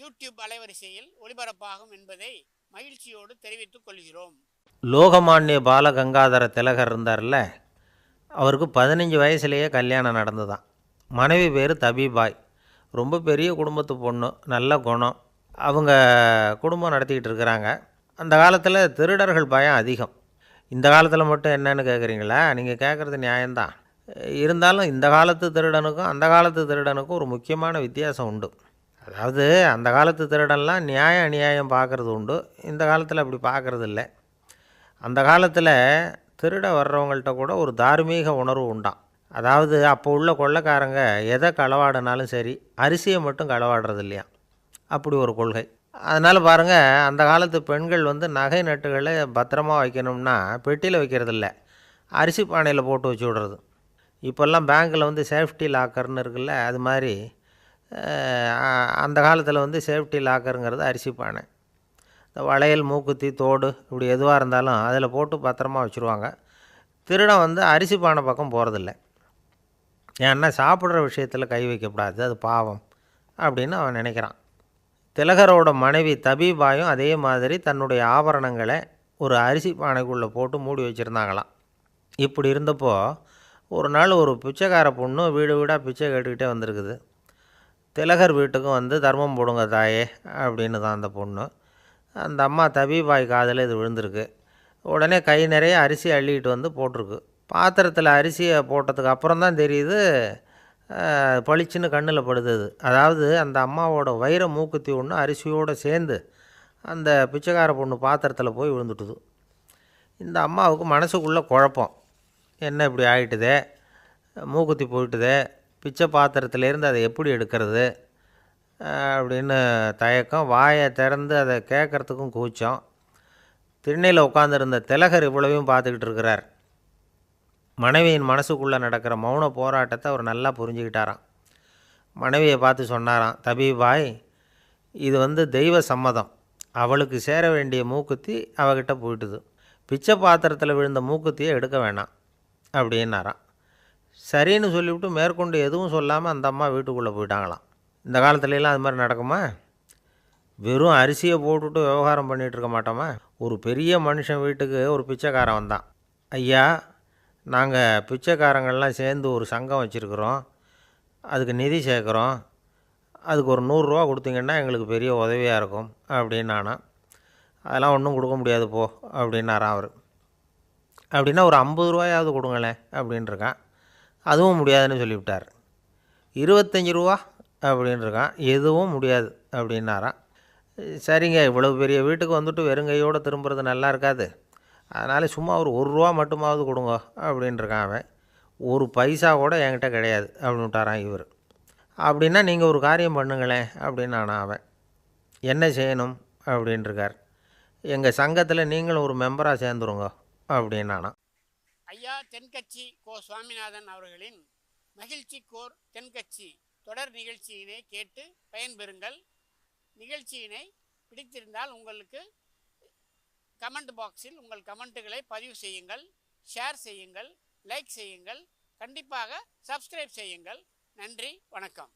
YouTube அலைவரிசையில் ஒளிபரப்பாகும் என்பதை மகிழ்ச்சியோடு தெரிவித்துக் கொள்கிறோம். லோகமானிய பாலகங்காதர திலகர் இருந்தார்ல அவருக்கு பதினஞ்சு வயசுலேயே கல்யாணம் நடந்துதான் மனைவி பேர் தபிபாய். ரொம்ப பெரிய குடும்பத்து பொண்ணு நல்ல குணம். அவங்க குடும்பம் நடத்திக்கிட்டு இருக்கிறாங்க. அந்த காலத்தில் திருடர்கள் பயம் அதிகம். இந்த காலத்தில் மட்டும் என்னன்னு கேட்குறீங்களா நீங்கள் கேட்குறது நியாயம்தான். இருந்தாலும் இந்த காலத்து திருடனுக்கும் அந்த காலத்து திருடனுக்கும் ஒரு முக்கியமான வித்தியாசம் உண்டு. அதாவது அந்த காலத்து திருடெல்லாம் நியாய அநியாயம் பார்க்குறது உண்டு. இந்த காலத்தில் அப்படி பார்க்குறது இல்லை அந்த காலத்தில் திருட வர்றவங்கள்ட்ட கூட ஒரு தார்மீக உணர்வு உண்டாம். அதாவது அப்போ உள்ள கொள்ளைக்காரங்க எதை களவாடினாலும் சரி அரிசியை மட்டும் களவாடுறது இல்லையா அப்படி ஒரு கொள்கை. அதனால் பாருங்கள் அந்த காலத்து பெண்கள் வந்து நகை நட்டுகளை பத்திரமா வைக்கணும்னா பெட்டியில் வைக்கிறதில்ல. அரிசி பானையில் போட்டு வச்சு விடுறது. இப்போல்லாம் பேங்க்கில் வந்து சேஃப்டி லாக்கர்னு இருக்குல்ல அது மாதிரி அந்த காலத்தில் வந்து சேஃப்டி லாக்கருங்கிறது அரிசி பானை. இந்த வளையல் மூக்குத்தி தோடு இப்படி எதுவாக இருந்தாலும் அதில் போட்டு பத்திரமா வச்சுருவாங்க. திருடம் வந்து அரிசி பானை பக்கம் போகிறதில்ல ஏன்னா சாப்பிட்ற விஷயத்தில் கை வைக்கக்கூடாது அது பாவம் அப்படின்னு அவன் நினைக்கிறான். திலகரோட மனைவி தபீபாயும் அதே மாதிரி தன்னுடைய ஆபரணங்களை ஒரு அரிசி பானைக்குள்ளே போட்டு மூடி வச்சுருந்தாங்களாம். இப்படி இருந்தப்போ ஒரு நாள் ஒரு பிச்சைக்கார பொண்ணு வீடு வீடாக பிச்சை கேட்டுக்கிட்டே வந்திருக்குது. திலகர் வீட்டுக்கும் வந்து தர்மம் போடுங்க தாயே அப்படின்னு தான் அந்த பொண்ணு. அந்த அம்மா தபிபாய் காதில் இது விழுந்திருக்கு. உடனே கை நிறைய அரிசி அள்ளிக்கிட்டு வந்து போட்டிருக்கு. பாத்திரத்தில் அரிசியை போட்டதுக்கு அப்புறம் தான் தெரியுது பளிச்சுன்னு கண்ணில் படுது அதாவது அந்த அம்மாவோட வைர மூக்குத்தி ஒன்று அரிசியோடு சேர்ந்து அந்த பிச்சைக்கார பொண்ணு பாத்திரத்தில் போய் விழுந்துட்டுது. இந்த அம்மாவுக்கு மனசுக்குள்ளே குழப்பம். என்ன இப்படி ஆகிட்டுதே மூக்குத்தி போயிட்டுதே? பிச்சை பாத்திரத்துலேருந்து அதை எப்படி எடுக்கிறது அப்படின்னு தயக்கம் வாயை திறந்து அதை கேட்குறதுக்கும் கூச்சம். திண்ணையில் உட்காந்துருந்த திலகர் இவ்வளவையும் பார்த்துக்கிட்டு இருக்கிறார். மனைவியின் மனசுக்குள்ளே நடக்கிற மௌன போராட்டத்தை அவர் நல்லா புரிஞ்சுக்கிட்டாராம். மனைவியை பார்த்து சொன்னாராம் தபீபாய் இது வந்து தெய்வ சம்மதம். அவளுக்கு சேர வேண்டிய மூக்குத்தி அவகிட்ட போயிட்டுது. பிச்சை பாத்திரத்தில் விழுந்த மூக்குத்தியை எடுக்க வேணாம் அப்படின்னாராம். சரின்னு சொல்லிவிட்டு மேற்கொண்டு எதுவும் சொல்லாமல் அந்த அம்மா வீட்டுக்குள்ளே போயிட்டாங்களாம். இந்த காலத்துலலாம் அது மாதிரி நடக்குமா? வெறும் அரிசியை போட்டுட்டு விவகாரம் பண்ணிகிட்டு இருக்க மாட்டோமா? ஒரு பெரிய மனுஷன் வீட்டுக்கு ஒரு பிச்சைக்காரன் வந்தான். ஐயா நாங்கள் பிச்சைக்காரங்கள்லாம் சேர்ந்து ஒரு சங்கம் வச்சுருக்குறோம். அதுக்கு நிதி சேர்க்குறோம். அதுக்கு ஒரு நூறுரூவா கொடுத்தீங்கன்னா எங்களுக்கு பெரிய உதவியாக இருக்கும் அப்படின்னானா. அதெல்லாம் ஒன்றும் கொடுக்க முடியாது போ அப்படின்னாரான் அவர். அப்படின்னா ஒரு ஐம்பது ரூபாயாவது கொடுங்களேன் அப்படின்ட்டுருக்கான் அதுவும் முடியாதுன்னு சொல்லிவிட்டார். இருபத்தஞ்சி ரூபா அப்படின்னு இருக்கான் எதுவும் முடியாது அப்படின்னாராம். சரிங்க இவ்வளோ பெரிய வீட்டுக்கு வந்துட்டு வெறுங்கையோடு திரும்புறது நல்லா இருக்காது. அதனால் சும்மா ஒரு ஒரு ரூபா மட்டுமாவது கொடுங்க அப்படின்ட்டுருக்கான் அவன். ஒரு பைசா கூட என்கிட்ட கிடையாது அப்படின்னு விட்டாரான் இவர். அப்படின்னா நீங்கள் ஒரு காரியம் பண்ணுங்களேன் அப்படின்னானா அவன். என்ன செய்யணும் அப்படின்ட்டுருக்கார் எங்கள் சங்கத்தில் நீங்களும் ஒரு மெம்பராக சேர்ந்துருங்க அப்படின்னானா. ஐயா தென்கட்சி கோ சுவாமிநாதன் அவர்களின் மகிழ்ச்சி கோர் தென்கட்சி தொடர் நிகழ்ச்சியினை கேட்டு பயன்பெறுங்கள். நிகழ்ச்சியினை பிடித்திருந்தால் உங்களுக்கு கமெண்ட் பாக்ஸில் உங்கள் கமெண்ட்டுகளை பதிவு செய்யுங்கள் ஷேர் செய்யுங்கள் லைக் செய்யுங்கள் கண்டிப்பாக சப்ஸ்கிரைப் செய்யுங்கள். நன்றி வணக்கம்.